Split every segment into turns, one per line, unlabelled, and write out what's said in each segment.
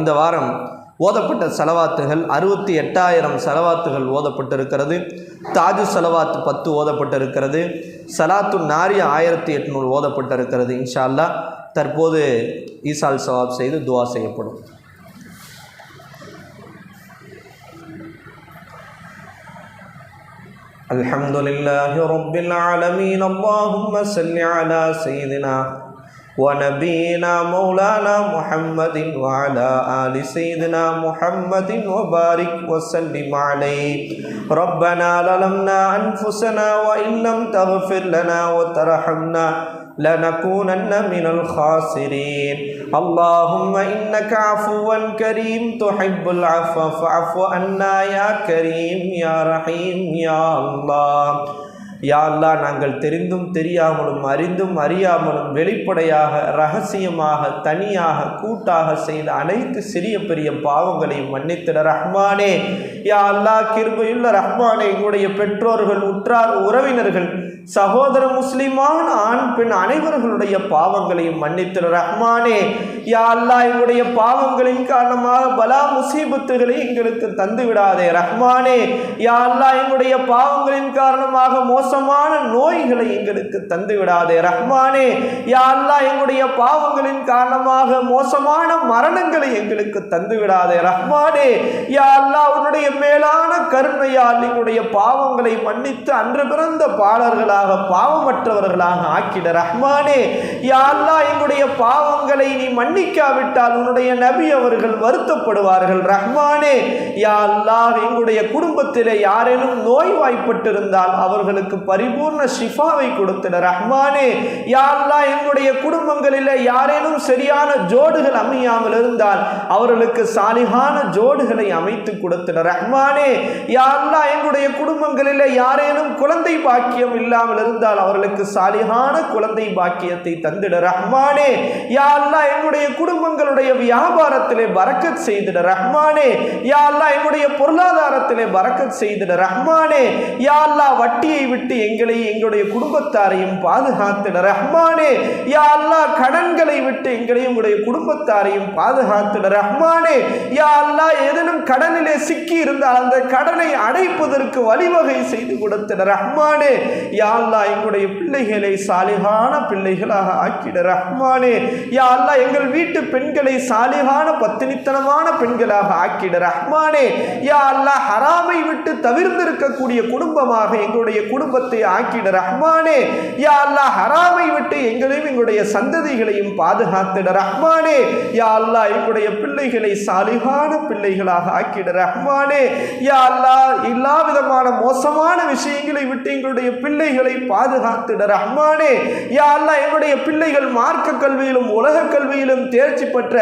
அடுத்ததாக இந்த வாரம் ஓதப்பட்ட செலவாத்துகள் அறுபத்தி எட்டாயிரம் செலவாத்துகள் ஓதப்பட்டிருக்கிறது தாஜு செலவாத்து பத்து ஓதப்பட்டிருக்கிறது சலாத்து நாரிய ஆயிரத்தி எட்நூறு ஓதப்பட்டிருக்கிறது இன்ஷா அல்லாஹ் தற்போது ஈசால் சவாப் செய்து துவா செய்யப்படும் الحمد لله رب العالمين اللهم صل على سيدنا ونبينا مولانا محمد وعلى آل سيدنا محمد وبارك وسلم عليه. ربنا ظلمنا أنفسنا وإن لم تغفر لنا وترحمنا لنكونن من الخاسرين. اللهم إنك عفو كريم تحب العفو فاعف عنا يا كريم يا رحيم يا الله. யா அல்லாஹ் நாங்கள் தெரிந்தும் தெரியாமலும் அறிந்தும் அறியாமலும் வெளிப்படையாக ரகசியமாக தனியாக கூட்டாக செய்த அனைத்து சிறிய பெரிய பாவங்களையும் மன்னித்திட ரஹ்மானே. யா அல்லாஹ் கிருபையுள்ள ரஹ்மானே எங்களுடைய பெற்றோர்கள் உற்றார் உறவினர்கள் சகோதர முஸ்லிமான ஆண் பெண் அனைவர்களுடைய பாவங்களையும் மன்னித்திட ரஹ்மானே. யா அல்லா எங்களுடைய பாவங்களின் காரணமாக பலா முசீபத்துகளை எங்களுக்கு தந்து விடாதே. ரஹ்மானே யா அல்லா எங்களுடைய பாவங்களின் காரணமாக மோசமான நோய்களை எங்களுக்கு தந்து விடாதே. ரஹ்மானே யா அல்லாஹ் எங்களுடைய பாவங்களின் காரணமாக மோசமான மரணங்களை எங்களுக்கு தந்து விடாதே. ரஹ்மானே யா அல்லா உன்னுடைய மேலான கருணையால் எங்களுடைய பாவங்களை மன்னித்து அன்று பிறந்த பாடல்களாக பாவமற்றவர்களாக ஆக்கிட. ரஹ்மானே யா அல்லாஹ் எங்களுடைய பாவங்களை நீ மன்னி மன்னிக்காவிட்டால் உன்னுடைய நபி அவர்கள் வருத்தப்படுவார்கள். ரஹ்மானே யா அல்லாஹ் எங்களுடைய குடும்பத்திலே யாரேனும் நோய் வாய்ப்பட்டிருந்தால் அவர்களுக்கு பரிபூர்ண ஷிஃபாவை கொடுத்திட ரஹ்மானே யா அல்லாஹ் எங்களுடைய குடும்பங்களிலே யாரேனும் சரியான ஜோடுகள் அமையாமல் இருந்தால் அவர்களுக்கு சாலிகான ஜோடுகளை அமைத்து கொடுத்திட ரஹ்மானே யா அல்லாஹ் எங்களுடைய குடும்பங்களிலே யாரேனும் குழந்தை பாக்கியம் இல்லாமல் இருந்தால் அவர்களுக்கு சாலிகான குழந்தை பாக்கியத்தை தந்திட. ரஹ்மானே யா அல்லாஹ் எங்களுடைய எங்களுடைய குடும்பங்களுடைய வியாபாரத்திலே பறக்கத் செய்திட ரஹ்மானே. யா அல்லாஹ் எங்களுடைய பொருளாதாரத்திலே பறக்கத் செய்திட ரஹ்மானே. யா அல்லாஹ் வட்டியை விட்டு எங்களை எங்களுடைய குடும்பத்தாரையும் பாதுகாத்திட ரஹ்மானே. யா அல்லாஹ் கடன்களை விட்டு எங்களை எங்களுடைய குடும்பத்தாரையும் பாதுகாத்திட ரஹ்மானே. யா அல்லாஹ் ஏதேனும் கடனிலே சிக்கி இருந்தால் அந்த கடனை அடைப்பதற்கு வழிவகை செய்து கொடுத்திட ரஹ்மானே. யா அல்லாஹ் எங்களுடைய பிள்ளைகளை சாலிகான பிள்ளைகளாக ஆக்கிட ரஹ்மானே. யா அல்லாஹ் எங்கள் வீட்டு பெண்களை சாலிகான பத்தினித்தனமான பெண்களாக ஆக்கிட ரஹ்மானே. யா அல்லா ஹராமை விட்டு தவிர்ந்திருக்கக்கூடிய குடும்பமாக எங்களுடைய குடும்பத்தை ஆக்கிட ரஹ்மானே. யா அல்லாஹ் ஹராமை விட்டு எங்களையும் எங்களுடைய சந்ததிகளையும் பாதுகாத்திட ரஹ்மானே. யா அல்லாஹ் எங்களுடைய பிள்ளைகளை சாலிகான பிள்ளைகளாக ஆக்கிட ரஹ்மானே. யா அல்லா எல்லா விதமான மோசமான விஷயங்களை விட்டு எங்களுடைய பிள்ளைகளை பாதுகாத்திட ரஹ்மானே. யா அல்லாஹ் எங்களுடைய பிள்ளைகள் மார்க்க கல்வியிலும் உலக கல்வியிலும் தேர்ச்சி பெற்ற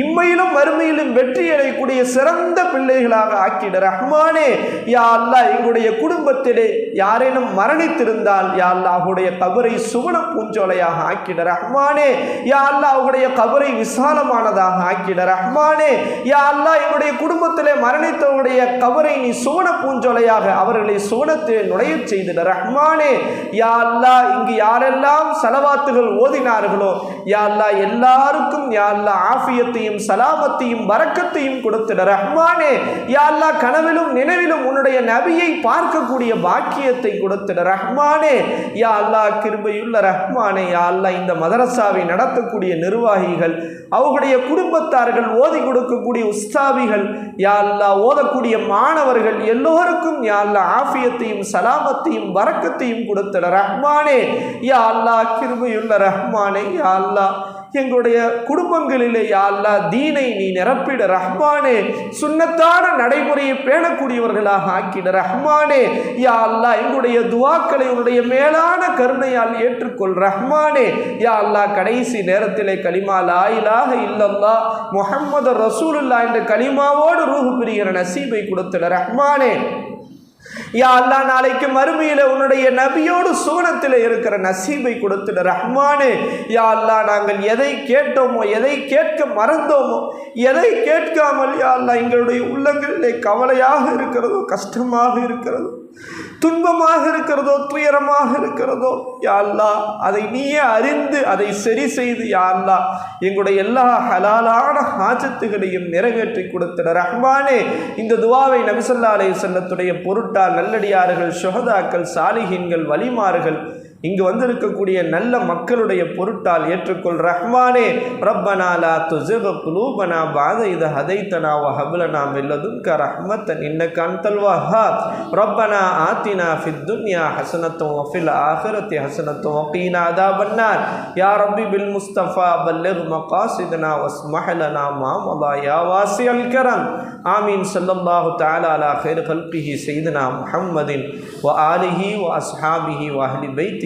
இம்மையிலும் மறுமையிலும் வெற்றி அடையக்கூடிய சிறந்த பிள்ளைகளாக ஆக்கிட ரஹ்மானே. யா அல்லா எங்களுடைய குடும்பத்திலே யாரேனும் மரணித்திருந்தால் யா அல்லாஹுடைய கபரை சுவன பூஞ்சோலையாக ஆக்கிட ரஹ்மானே. யா அல்லாஹ் அவருடைய கபரை விசாலமானதாக ஆக்கிட ரஹ்மானே. யா அல்லா எங்களுடைய குடும்பத்திலே மரணித்தவருடைய கபரை நீ சுவன பூஞ்சோலையாக அவர்களை சுவனத்தில் நுழைய செய்தன ரஹ்மானே யா அல்லா இங்கு யாரெல்லாம் சலவாத்துகள் ஓதினார்களோ யா அல்லா எல்லாருக்கும் யா அல்லா ஆஃபியத்தையும் சலாமத்தையும் வரக்கத்தையும் கொடுத்திட ரஹ்மானே யா அல்லா கனவிலும் நினைவிலும் உன்னுடைய நபியை பார்க்கக்கூடிய பாக்கியத்தை கொடுத்திட ரஹ்மானே யா அல்லா கிருபையுள்ள ரஹ்மானே யா அல்லா இந்த மதரசாவை நடத்தக்கூடிய நிர்வாகிகள் அவர்களுடைய குடும்பத்தார்கள் ஓதி கொடுக்கக்கூடிய உஸ்தாபிகள் யா அல்லா ஓதக்கூடிய மாணவர்கள் எல்லோருக்கும் யா அல்லா ஆஃபியத்தையும் சலாமத்தையும் வரக்கத்தையும் கொடுத்துட ரஹ்மானே யா அல்லாஹ் கிருபையுள்ள ரஹ்மானே யா அல்லாஹ். எங்களுடைய குடும்பங்களிலே யா அல்லாஹ் தீனை நீ நிரப்பிட ரஹ்மானே. சுண்ணத்தான நடைமுறையை பேணக்கூடியவர்களாக ஆக்கிட ரஹ்மானே. யா அல்லாஹ் எங்களுடைய துவாக்களை உன்னுடைய மேலான கருணையால் ஏற்றுக்கொள் ரஹ்மானே. யா அல்லாஹ் கடைசி நேரத்திலே கலிமா லாயிலாக இல்லல்லா இல்லல்லாஹ் முஹம்மது என்ற கலிமாவோடு ரூஹு பிரிகிற நசீபை கொடுத்திட ரஹ்மானே. யா அல்லா நாளைக்கு மறுமையில் உன்னுடைய நபியோடு சூனத்தில் இருக்கிற நசீபை கொடுத்துட ரஹ்மானே. யா அல்லா நாங்கள் எதை கேட்டோமோ எதை கேட்க மறந்தோமோ எதை கேட்காமல் யா அல்லா எங்களுடைய உள்ளங்களிலே கவலையாக இருக்கிறதோ கஷ்டமாக இருக்கிறதோ துன்பமாக இருக்கிறதோ துயரமாக இருக்கிறதோ யாழ்லா அதை நீயே அறிந்து அதை சரி செய்து யாழ்லா எங்களுடைய எல்லா ஹலாலான ஹாஜத்துகளையும் நிறைவேற்றி கொடுத்திட ரஹ்மானே இந்த துவாவை நபிசல்லா அலை செல்லத்துடைய பொருட்டால் நல்லடியார்கள் சுகதாக்கள் சாலிகின்கள் வலிமார்கள் இங்கு வந்திருக்கக்கூடிய நல்ல மக்களுடைய பொருட்டால் ஏற்றுக்கொள். ரஹ்மானே ரப்பனாலா துசிக குலூபனா பாத இது ஹதைத்தனா வஹபுலனா மில்லதும் க ரஹ்மத்தன் இன்னக்கு அந்தல் ரப்பனா ஆத்தினா ஃபித் துன்யா ஹசனத்தும் வஃபில் ஆஹிரத்தி ஹசனத்தும் வக்கீனா அதா பன்னார் யா ரப்பி பில் முஸ்தபா பல்லிக் மகாசிதனா வஸ்மஹலனா மாமலா யா வாசி அல் கரம். ஆமீன். சல்லல்லாஹு தாலாலா خير خلقه سيدنا محمد وآله وأصحابه وأهل بيته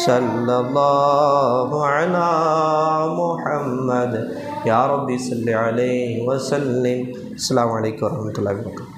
صلى الله على محمد يا ربي صل عليه وسلم السلام عليكم ورحمة الله وبركاته